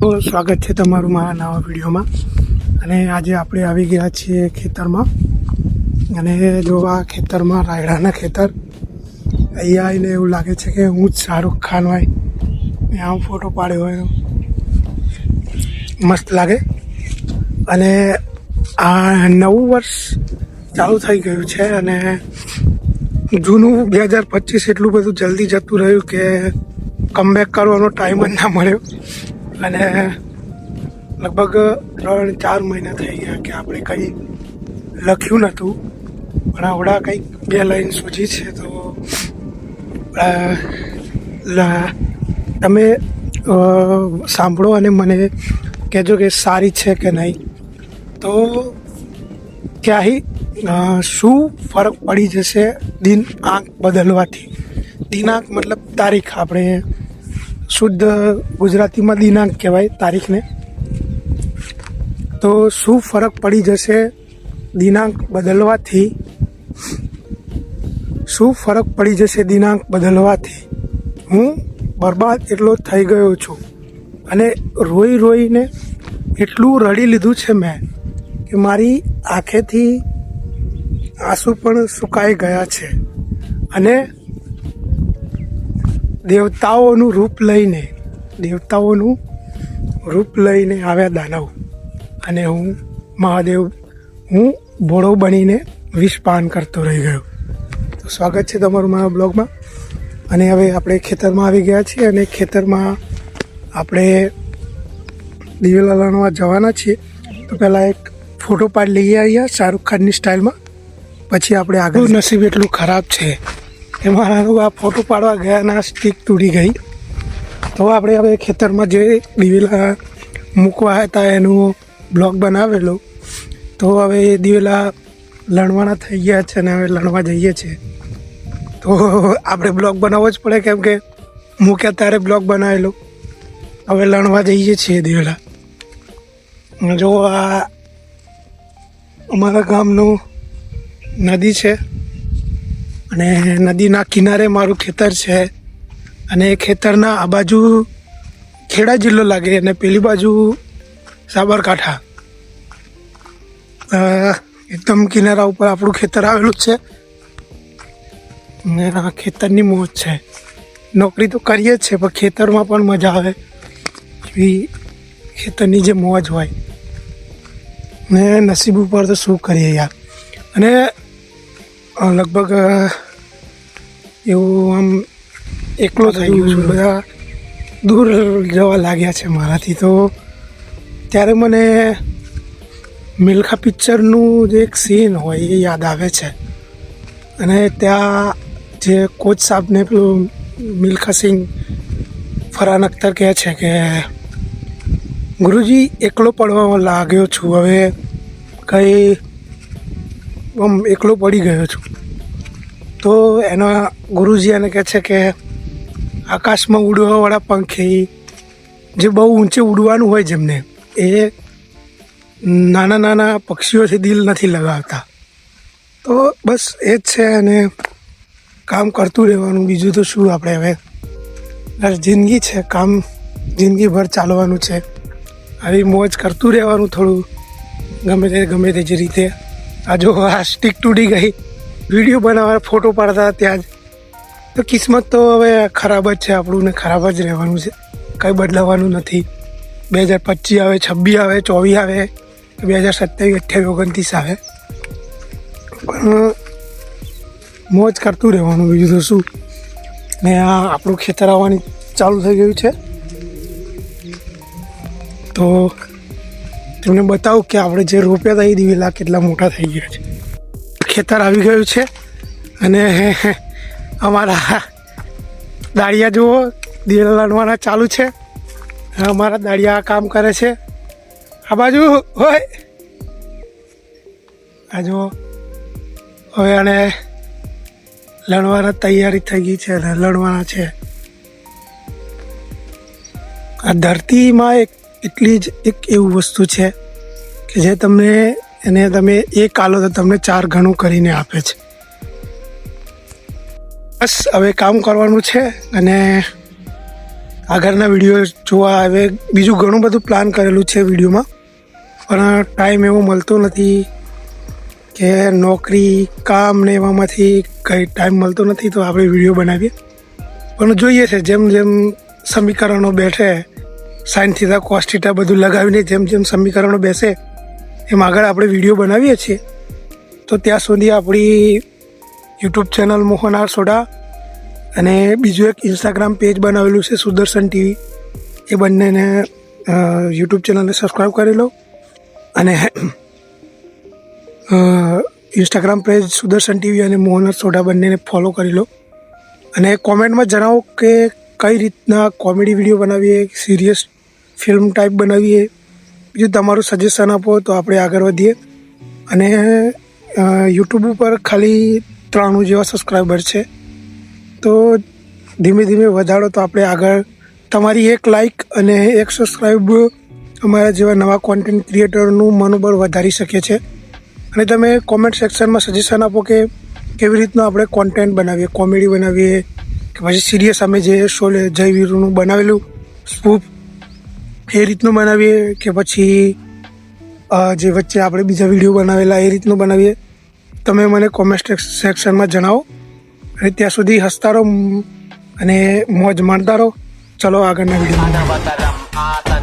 તો સ્વાગત છે તમારું મારા નવા વિડીયોમાં. અને આજે આપણે આવી ગયા છીએ ખેતરમાં. અને જો આ ખેતરમાં રાયડાના ખેતર, અહીંયા આવીને એવું લાગે છે કે હું જ શાહરૂખ ખાન હોય. મેં આમ ફોટો પાડ્યો હોય. મસ્ત લાગે. અને આ નવું વર્ષ ચાલુ થઈ ગયું છે અને જૂનું બે હજાર પચીસ એટલું બધું જલ્દી જતું રહ્યું કે કમબેક કરવાનો ટાઈમ જ ના મળ્યો. અને લગભગ ત્રણ, ચાર મહિના થઈ ગયા કે આપણે કંઈ લખ્યું નહોતું. પણ આવડા કંઈક બે લાઈન સૂચી છે તો તમે સાંભળો અને મને કહેજો કે સારી છે કે નહીં. તો ક્યાંય શું ફરક પડી જશે દિન આંક બદલવાથી? દિનાંક મતલબ તારીખ આપણે શુદ્ધ ગુજરાતીમાં દિનાંક કહેવાય, તારીખને. તો શું ફરક પડી જશે દિનાંક બદલવાથી? શું ફરક પડી જશે દિનાંક બદલવાથી? હું બરબાદ એટલો થઈ ગયો છું અને રોઈ રોઈને એટલું રડી લીધું છે મેં કે મારી આંખેથી આંસુ પણ સુકાઈ ગયા છે. અને દેવતાઓનું રૂપ લઈને, દેવતાઓનું રૂપ લઈને આવ્યા દાનવ. અને હું મહાદેવ, હું ભોળો બનીને વિષ પાન કરતો રહી ગયો. તો સ્વાગત છે તમારું મારા બ્લોગમાં. અને હવે આપણે ખેતરમાં આવી ગયા છીએ અને ખેતરમાં આપણે દિવેલા લણવા જવાના છીએ. તો પહેલાં એક ફોટો પાડ લઈએ અહીંયા શાહરૂખ ખાનની સ્ટાઇલમાં પછી આપણે આગળ નસીબ એટલું ખરાબ છે. કે મારાનું આ ફોટો પાડવા ગયાના સ્ટીક તૂટી ગઈ. તો આપણે હવે ખેતરમાં જે દિવેલા મૂકવા હતા એનું બ્લોગ બનાવેલો. તો હવે એ દિવેલા લણવાના થઈ ગયા છે અને હવે લણવા જઈએ છીએ. તો આપણે બ્લોગ બનાવવો જ પડે કેમ કે મૂક્યા ત્યારે બ્લોગ બનાવેલો. હવે લણવા જઈએ છીએ દિવેલા. જો આ અમારા ગામનું નદી છે. અને નદીના કિનારે મારું ખેતર છે. અને એ ખેતરના આ બાજુ ખેડા જિલ્લો લાગે અને પેલી બાજુ સાબરકાંઠા. એકદમ કિનારા ઉપર આપણું ખેતર આવેલું છે. ને આ ખેતરની મોજ છે. નોકરી તો કરીએ જ છે, પણ ખેતરમાં પણ મજા આવે. એવી ખેતરની જે મોજ હોય. ને નસીબ ઉપર તો શું કરીએ યાર. અને લગભગ એવું આમ એકલો થઈ ગયો છું. બધા દૂર જવા લાગ્યા છે મારાથી. તો ત્યારે મને મિલ્ખા પિક્ચરનું જે એક સીન હોય એ યાદ આવે છે. અને ત્યાં જે કોચ સાહેબને પેલું મિલ્ખા સિંહ ફરાન અખ્તર કહે છે કે ગુરુજી એકલો પડવા લાગ્યો છું. હવે કંઈ આમ એકલો પડી ગયો છું. તો એના ગુરુજી એને કહે છે કે આકાશમાં ઉડવાવાળા પંખી જે બહુ ઊંચે ઉડવાનું હોય જેમને, એ નાના નાના પક્ષીઓથી દિલ નથી લગાવતા. તો બસ એ જ છે અને કામ કરતું રહેવાનું. બીજું તો શું આપણે હવે? બસ જિંદગી છે, કામ જિંદગીભર ચાલવાનું છે. આવી મોજ કરતું રહેવાનું થોડું. ગમે તે ગમે તે જ રીતે. આ જો આ સ્ટીક તૂટી ગઈ. વીડિયો બનાવવા ફોટો પાડતા ત્યાં જ. તો કિસ્મત તો હવે ખરાબ જ છે આપણું ને ખરાબ જ રહેવાનું છે. કંઈ બદલાવાનું નથી. બે હજાર પચીસ આવે છવ્વીસ આવે, ચોવીસ આવે, બે હજાર સત્યાવીસ, અઠ્યાવીસ, ઓગણત્રીસ આવે. પણ મોજ કરતું રહેવાનું. બીજું તો શું? ને આ આપણું ખેતર આવવાની ચાલુ થઈ ગયું છે. તો, તમને બતાવું કે આપણે જે રોપ્યા હતા એ દિવેલા કેટલા મોટા થઈ ગયા છે. ખેતર આવી ગયું છે. અને અમારા દાળિયા જુઓ, દિવેલા લણવાના ચાલુ છે. અમારા દાળિયા કામ કરે છે. આ બાજુ હોય. આ જુઓ. હવે આને લણવાના તૈયારી થઈ ગઈ છે અને લણવાના છે. આ ધરતીમાં એક એટલી જ એક એવું વસ્તુ છે કે જે તમને એને તમે એક આલો તો તમને ચાર ગણું કરીને આપે છે. બસ, હવે કામ કરવાનું છે અને આગળના વીડિયો જોવા હવે બીજું ઘણું બધું પ્લાન કરેલું છે વિડીયોમાં. પણ ટાઈમ એવો મળતો નથી કે નોકરી, કામ ને એવામાંથી કંઈ ટાઈમ મળતો નથી તો આપણે વીડિયો બનાવીએ. પણ જોઈએ છે, જેમ જેમ સમીકરણો બેઠે સાઇન થીટા કોસ્ટિટા બધું લગાવીને જેમ જેમ સમીકરણો બેસે એમ આગળ આપણે વીડિયો બનાવીએ છીએ, તો ત્યાં સુધી આપણી YouTube channel Mohan R Soda અને બીજું એક ઇન્સ્ટાગ્રામ પેજ બનાવેલું છે સુદર્શન ટીવી. એ બંનેને યુટ્યુબ ચેનલને સબસ્ક્રાઈબ કરી લો. અને ઇન્સ્ટાગ્રામ પેજ સુદર્શન ટીવી અને મોહન આર સોડા બંનેને ફોલો કરી લો. અને કોમેન્ટમાં જણાવો કે કઈ રીતના કોમેડી વીડિયો બનાવીએ સિરિયસ ફિલ્મ ટાઈપ બનાવીએ બીજું તમારું સજેશન આપો તો આપણે આગળ વધીએ. અને યુટ્યુબ ઉપર ખાલી ત્રાણું જેવા સબસ્ક્રાઈબર છે. તો ધીમે ધીમે વધારો તો આપણે આગળ, તમારી એક લાઈક અને એક સબસ્ક્રાઈબ અમારા જેવા નવા કોન્ટેન્ટ ક્રિએટરનું મનોબળ વધારી શકે છે. અને તમે કોમેન્ટ સેક્શનમાં સજેશન આપો કે કેવી રીતનું આપણે કોન્ટેન્ટ બનાવીએ કોમેડી બનાવીએ, કે પછી સિરિયસ અમે જે શો જય જયવીરનું બનાવેલું સ્પૂપ એ રીતનું બનાવીએ કે પછી જે વચ્ચે આપણે બીજા વીડિયો બનાવેલા, એ રીતનું બનાવીએ. તમે મને કોમેન્ટ સેક્શનમાં જણાવો. અને ત્યાં સુધી હસતા રહો, અને મોજ માણતા રહો. ચલો આગળના વીડિયો.